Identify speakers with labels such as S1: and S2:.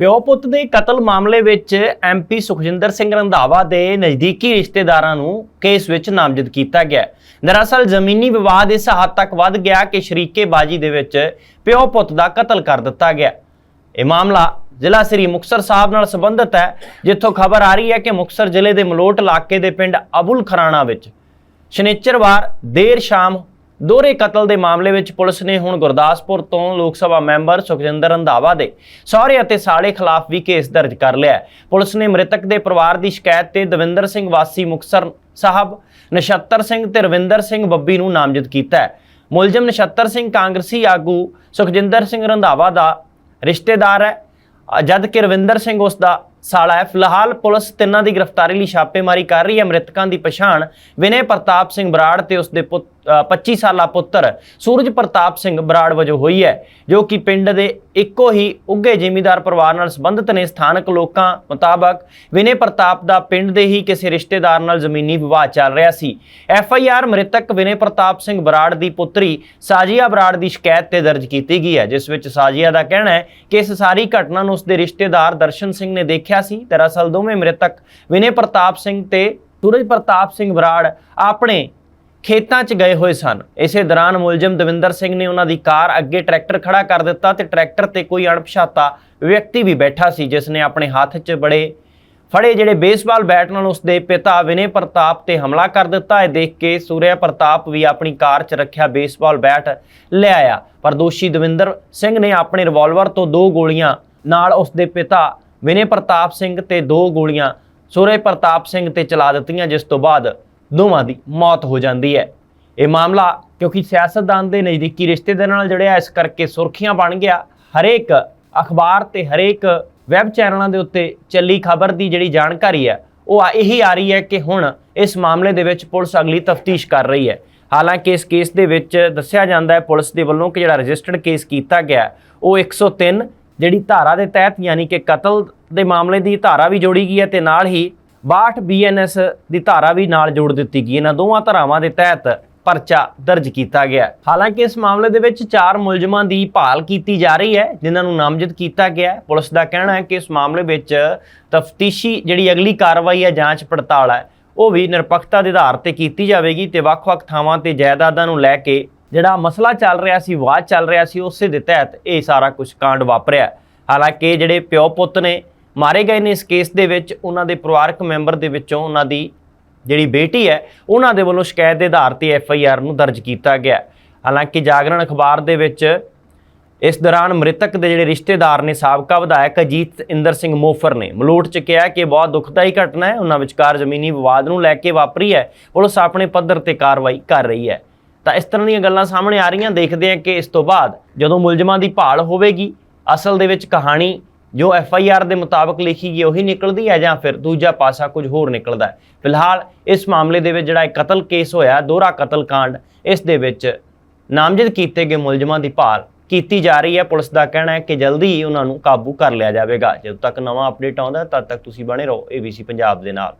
S1: ਪਿਓ ਪੁੱਤ ਦੇ ਕਤਲ ਮਾਮਲੇ ਵਿੱਚ ਐਮਪੀ ਸੁਖਜਿੰਦਰ ਸਿੰਘ ਰੰਧਾਵਾ ਦੇ ਨਜ਼ਦੀਕੀ ਰਿਸ਼ਤੇਦਾਰਾਂ ਨੂੰ ਕੇਸ ਵਿੱਚ ਨਾਮਜ਼ਦ ਕੀਤਾ ਗਿਆ ਦਰਅਸਲ ਜ਼ਮੀਨੀ ਵਿਵਾਦ ਇਸ ਹੱਦ ਤੱਕ ਵੱਧ ਗਿਆ ਕਿ ਸ਼ਰੀਕੇਬਾਜ਼ੀ ਦੇ ਵਿੱਚ ਪਿਓ ਪੁੱਤ ਦਾ ਕਤਲ ਕਰ ਦਿੱਤਾ ਗਿਆ ਇਹ ਮਾਮਲਾ ਜ਼ਿਲ੍ਹਾ ਸ੍ਰੀ ਮੁਕਤਸਰ ਸਾਹਿਬ ਨਾਲ ਸੰਬੰਧਿਤ ਹੈ, ਜਿੱਥੋਂ ਖਬਰ ਆ ਰਹੀ ਹੈ ਕਿ ਮੁਕਤਸਰ ਜ਼ਿਲ੍ਹੇ ਦੇ ਮਲੋਟ ਇਲਾਕੇ ਦੇ ਪਿੰਡ ਅਬੁਲ ਖਰਾਣਾ ਵਿੱਚ ਸ਼ਨੀਚਰਵਾਰ ਦੇਰ ਸ਼ਾਮ ਦੋਹਰੇ ਕਤਲ ਦੇ ਮਾਮਲੇ ਵਿੱਚ ਪੁਲਿਸ ਨੇ ਹੁਣ ਗੁਰਦਾਸਪੁਰ ਤੋਂ ਲੋਕ ਸਭਾ ਮੈਂਬਰ ਸੁਖਜਿੰਦਰ ਰੰਧਾਵਾ ਦੇ ਸਹੁਰੇ ਅਤੇ ਸਾਲੇ ਖਿਲਾਫ ਵੀ ਕੇਸ ਦਰਜ ਕਰ ਲਿਆ ਹੈ। ਪੁਲਿਸ ਨੇ ਮ੍ਰਿਤਕ ਦੇ ਪਰਿਵਾਰ ਦੀ ਸ਼ਿਕਾਇਤ ਤੇ ਦਵਿੰਦਰ ਸਿੰਘ ਵਾਸੀ ਮੁਕਤਸਰ ਸਾਹਿਬ ਨਛੱਤਰ ਸਿੰਘ ਤੇ ਰਵਿੰਦਰ ਸਿੰਘ ਬੱਬੀ ਨੂੰ ਨਾਮਜ਼ਦ ਕੀਤਾ ਹੈ। ਮੁਲਜ਼ਮ ਨਛੱਤਰ ਸਿੰਘ ਕਾਂਗਰਸੀ ਆਗੂ ਸੁਖਜਿੰਦਰ ਸਿੰਘ ਰੰਧਾਵਾ ਦਾ ਰਿਸ਼ਤੇਦਾਰ ਹੈ ਅ, ਜਦ ਕਿ ਰਵਿੰਦਰ ਸਿੰਘ ਉਸ ਦਾ ਸਾਲਾ ਹੈ। ਫਿਲਹਾਲ ਪੁਲਿਸ ਤਿੰਨਾਂ ਦੀ ਗ੍ਰਿਫਤਾਰੀ ਲਈ ਛਾਪੇਮਾਰੀ ਕਰ ਰਹੀ ਹੈ। ਮ੍ਰਿਤਕਾਂ ਦੀ ਪਛਾਣ ਵਿਨੇ ਪ੍ਰਤਾਪ ਸਿੰਘ ਬਰਾੜ ਤੇ ਉਸ ਦੇ ਪੁੱਤ- 25 ਸਾਲਾ ਪੁੱਤਰ ਸੂਰਜ ਪ੍ਰਤਾਪ ਸਿੰਘ ਬਰਾੜ ਵਜੋਂ ਹੋਈ ਹੈ, ਜੋ ਕਿ ਪਿੰਡ ਦੇ ਇੱਕੋ ਹੀ ਉੱਗੇ ਜ਼ਿਮੀਂਦਾਰ ਪਰਿਵਾਰ ਨਾਲ ਸੰਬੰਧਿਤ ਨੇ। ਸਥਾਨਕ ਲੋਕਾਂ ਮੁਤਾਬਕ ਵਿਨੇ ਪ੍ਰਤਾਪ ਦਾ ਪਿੰਡ ਦੇ ਹੀ ਕਿਸੇ ਰਿਸ਼ਤੇਦਾਰ ਨਾਲ ਜ਼ਮੀਨੀ ਵਿਵਾਦ ਚੱਲ ਰਿਹਾ ਸੀ। ਐਫ ਆਈ ਆਰ ਮ੍ਰਿਤਕ ਵਿਨੇ ਪ੍ਰਤਾਪ ਸਿੰਘ ਬਰਾੜ ਦੀ ਪੁੱਤਰੀ ਸਾਜੀਆ ਬਰਾੜ ਦੀ ਸ਼ਿਕਾਇਤ ਤੇ ਦਰਜ ਕੀਤੀ ਗਈ ਹੈ, ਜਿਸ ਵਿੱਚ ਸਾਜੀਆ ਦਾ ਕਹਿਣਾ ਹੈ ਕਿ ਇਸ ਸਾਰੀ ਘਟਨਾ ਨੂੰ ਉਸਦੇ ਰਿਸ਼ਤੇਦਾਰ ਦਰਸ਼ਨ ਸਿੰਘ ਨੇ ਦੇਖਿਆ ਸੀ। ਦਰਅਸਲ ਦੋਵੇਂ ਮ੍ਰਿਤਕ ਵਿਨੇ ਪ੍ਰਤਾਪ ਸਿੰਘ ਤੇ ਸੂਰਜ ਪ੍ਰਤਾਪ ਸਿੰਘ ਬਰਾੜ ਆਪਣੇ ਖੇਤਾਂ 'ਚ ਗਏ ਹੋਏ ਸਨ। ਇਸੇ ਦੌਰਾਨ ਮੁਲਜ਼ਮ ਦਵਿੰਦਰ ਸਿੰਘ ਨੇ ਉਹਨਾਂ ਦੀ ਕਾਰ ਅੱਗੇ ਟਰੈਕਟਰ ਖੜਾ ਕਰ ਦਿੱਤਾ ਤੇ ਟਰੈਕਟਰ ਤੇ ਕੋਈ ਅਣਪਛਾਤਾ ਵਿਅਕਤੀ ਵੀ ਬੈਠਾ ਸੀ, ਜਿਸ ਨੇ ਆਪਣੇ ਹੱਥ 'ਚ ਬੜੇ ਫੜੇ ਜਿਹੜੇ ਬੇਸਬਾਲ ਬੈਟ ਨਾਲ ਉਸਦੇ ਪਿਤਾ ਵਿਨੇ ਪ੍ਰਤਾਪ ਤੇ ਹਮਲਾ ਕਰ ਦਿੱਤਾ। ਇਹ ਦੇਖ ਕੇ ਸੂਰਿਆ ਪ੍ਰਤਾਪ ਵੀ ਆਪਣੀ ਕਾਰ 'ਚ ਰੱਖਿਆ ਬੇਸਬਾਲ ਬੈਟ ਲੈ ਆਇਆ। ਪਰ ਦੋਸ਼ੀ ਦਵਿੰਦਰ ਸਿੰਘ ਨੇ ਆਪਣੇ ਰਿਵਾਲਵਰ ਤੋਂ ਦੋ ਗੋਲੀਆਂ ਨਾਲ ਉਸਦੇ ਪਿਤਾ ਵਿਨੇ ਪ੍ਰਤਾਪ ਸਿੰਘ ਤੇ ਦੋ ਗੋਲੀਆਂ ਸੂਰੇ ਪ੍ਰਤਾਪ ਸਿੰਘ ਤੇ ਚਲਾ ਦਿੱਤੀਆਂ, ਜਿਸ ਤੋਂ ਬਾਅਦ ਦੋਵਾਂ ਦੀ ਮੌਤ ਹੋ ਜਾਂਦੀ ਹੈ। ਇਹ ਮਾਮਲਾ ਕਿਉਂਕਿ ਸਿਆਸਤਦਾਨ ਦੇ ਨਜ਼ਦੀਕੀ ਰਿਸ਼ਤੇ ਦੇ ਨਾਲ ਜੁੜਿਆ ਇਸ ਕਰਕੇ ਸੁਰਖੀਆਂ ਬਣ ਗਿਆ। ਹਰੇਕ ਅਖਬਾਰ ਤੇ ਹਰੇਕ ਵੈਬ ਚੈਨਲਾਂ ਦੇ ਉੱਤੇ ਚੱਲੀ ਖਬਰ ਦੀ ਜਿਹੜੀ ਜਾਣਕਾਰੀ ਹੈ ਉਹ ਇਹੀ ਆ ਰਹੀ ਹੈ ਕਿ ਹੁਣ ਇਸ ਮਾਮਲੇ ਦੇ ਵਿੱਚ ਪੁਲਿਸ ਅਗਲੀ ਤਫਤੀਸ਼ ਕਰ ਰਹੀ ਹੈ। ਹਾਲਾਂਕਿ ਇਸ ਕੇਸ ਦੇ ਵਿੱਚ ਦੱਸਿਆ ਜਾਂਦਾ ਹੈ ਪੁਲਿਸ ਦੇ ਵੱਲੋਂ ਕਿ ਜਿਹੜਾ ਰਜਿਸਟਰਡ ਕੇਸ ਕੀਤਾ ਗਿਆ ਹੈ, ਉਹ 103 ਜਿਹੜੀ ਧਾਰਾ ਦੇ ਤਹਿਤ ਯਾਨੀ ਕਿ ਕਤਲ ਦੇ ਮਾਮਲੇ ਦੀ ਧਾਰਾ ਵੀ ਜੋੜੀ ਗਈ ਹੈ ਤੇ ਨਾਲ ਹੀ 62 ਬੀਐਨਐਸ ਦੀ ਧਾਰਾ ਵੀ ਨਾਲ ਜੋੜ ਦਿੱਤੀ ਗਈ। ਇਹਨਾਂ ਦੋਵਾਂ ਧਾਰਾਵਾਂ ਦੇ ਤਹਿਤ ਪਰਚਾ ਦਰਜ ਕੀਤਾ ਗਿਆ। ਹਾਲਾਂਕਿ ਇਸ ਮਾਮਲੇ ਦੇ ਵਿੱਚ ਚਾਰ ਮੁਲਜ਼ਮਾਂ ਦੀ ਭਾਲ ਕੀਤੀ ਜਾ ਰਹੀ ਹੈ, ਜਿਨ੍ਹਾਂ ਨੂੰ ਨਾਮਜ਼ਦ ਕੀਤਾ ਗਿਆ ਪੁਲਿਸ ਦਾ ਕਹਿਣਾ ਹੈ ਕਿ ਇਸ ਮਾਮਲੇ ਵਿੱਚ ਤਫਤੀਸ਼ੀ ਜਿਹੜੀ ਅਗਲੀ ਕਾਰਵਾਈ ਹੈ, ਜਾਂਚ ਪੜਤਾਲ ਹੈ, ਉਹ ਵੀ ਨਿਰਪੱਖਤਾ ਦੇ ਆਧਾਰ ਤੇ ਕੀਤੀ ਜਾਵੇਗੀ ਤੇ ਵੱਖ-ਵੱਖ ਥਾਵਾਂ ਤੇ ਜਾਇਦਾਦਾਂ ਨੂੰ ਲੈ ਕੇ ਜਿਹੜਾ ਮਸਲਾ ਚੱਲ ਰਿਹਾ ਸੀ ਵਾਦ ਚੱਲ ਰਿਹਾ ਸੀ, ਉਸੇ ਦੇ ਤਹਿਤ ਇਹ ਸਾਰਾ ਕੁਝ ਕਾਂਡ ਵਾਪਰਿਆ। ਹਾਲਾਂਕਿ ਜਿਹੜੇ ਪਿਓ ਪੁੱਤ ਨੇ ਮਾਰੇ ਗਏ ਨੇ ਇਸ ਕੇਸ ਦੇ ਵਿੱਚ। ਉਹਨਾਂ ਦੇ ਪਰਿਵਾਰਕ ਮੈਂਬਰ ਦੇ ਵਿੱਚੋਂ ਉਹਨਾਂ ਦੀ ਜਿਹੜੀ ਬੇਟੀ ਹੈ, ਉਹਨਾਂ ਦੇ ਵੱਲੋਂ ਸ਼ਿਕਾਇਤ ਦੇ ਆਧਾਰ ਤੇ ਐਫ ਆਈ ਆਰ ਨੂੰ ਦਰਜ ਕੀਤਾ ਗਿਆ। ਹਾਲਾਂਕਿ ਜਾਗਰਣ ਅਖਬਾਰ ਦੇ ਵਿੱਚ ਇਸ ਦੌਰਾਨ ਮ੍ਰਿਤਕ ਦੇ ਜਿਹੜੇ ਰਿਸ਼ਤੇਦਾਰ ਨੇ, ਸਾਬਕਾ ਵਿਧਾਇਕ ਅਜੀਤ ਇੰਦਰ ਸਿੰਘ ਮੋਫਰ ਨੇ, ਮਲੋਟ ਚ ਕਿਹਾ ਕਿ ਬਹੁਤ ਦੁਖਦਾਈ ਘਟਨਾ ਹੈ। ਉਹਨਾਂ ਵਿਚਕਾਰ ਜ਼ਮੀਨੀ ਵਿਵਾਦ ਨੂੰ ਲੈ ਕੇ ਵਾਪਰੀ ਹੈ। ਪੁਲਿਸ ਆਪਣੇ ਪੱਧਰ ਤੇ ਕਾਰਵਾਈ ਕਰ ਰਹੀ ਹੈ। ਤਾਂ ਇਸ ਤਰ੍ਹਾਂ ਦੀਆਂ ਗੱਲਾਂ ਸਾਹਮਣੇ ਆ ਰਹੀਆਂ। ਦੇਖਦੇ ਹਾਂ ਕਿ ਇਸ ਤੋਂ ਬਾਅਦ ਜਦੋਂ ਮੁਲਜ਼ਮਾਂ ਦੀ ਭਾਲ ਹੋਵੇਗੀ, ਅਸਲ ਦੇ ਵਿੱਚ ਕਹਾਣੀ ਜੋ ਐਫ ਆਈ ਆਰ ਦੇ ਮੁਤਾਬਕ ਲਿਖੀ ਗਈ ਉਹੀ ਨਿਕਲਦੀ ਹੈ ਜਾਂ ਫਿਰ ਦੂਜਾ ਪਾਸਾ ਕੁਝ ਹੋਰ ਨਿਕਲਦਾ ਹੈ? ਫਿਲਹਾਲ ਇਸ ਮਾਮਲੇ ਦੇ ਵਿੱਚ ਜਿਹੜਾ ਇਹ ਕਤਲ ਕੇਸ ਹੋਇਆ, ਦੋਹਰਾ ਕਤਲ ਕਾਂਡ, ਇਸ ਦੇ ਵਿੱਚ ਨਾਮਜ਼ਦ ਕੀਤੇ ਗਏ ਮੁਲਜ਼ਮਾਂ ਦੀ ਭਾਲ ਕੀਤੀ ਜਾ ਰਹੀ ਹੈ। ਪੁਲਿਸ ਦਾ ਕਹਿਣਾ ਹੈ ਕਿ ਜਲਦੀ ਹੀ ਉਹਨਾਂ ਨੂੰ ਕਾਬੂ ਕਰ ਲਿਆ ਜਾਵੇਗਾ। ਜਦੋਂ ਤੱਕ ਨਵਾਂ ਅਪਡੇਟ ਆਉਂਦਾ ਤਦ ਤੱਕ ਤੁਸੀਂ ਬਣੇ ਰਹੋ ABC ਪੰਜਾਬ ਦੇ ਨਾਲ।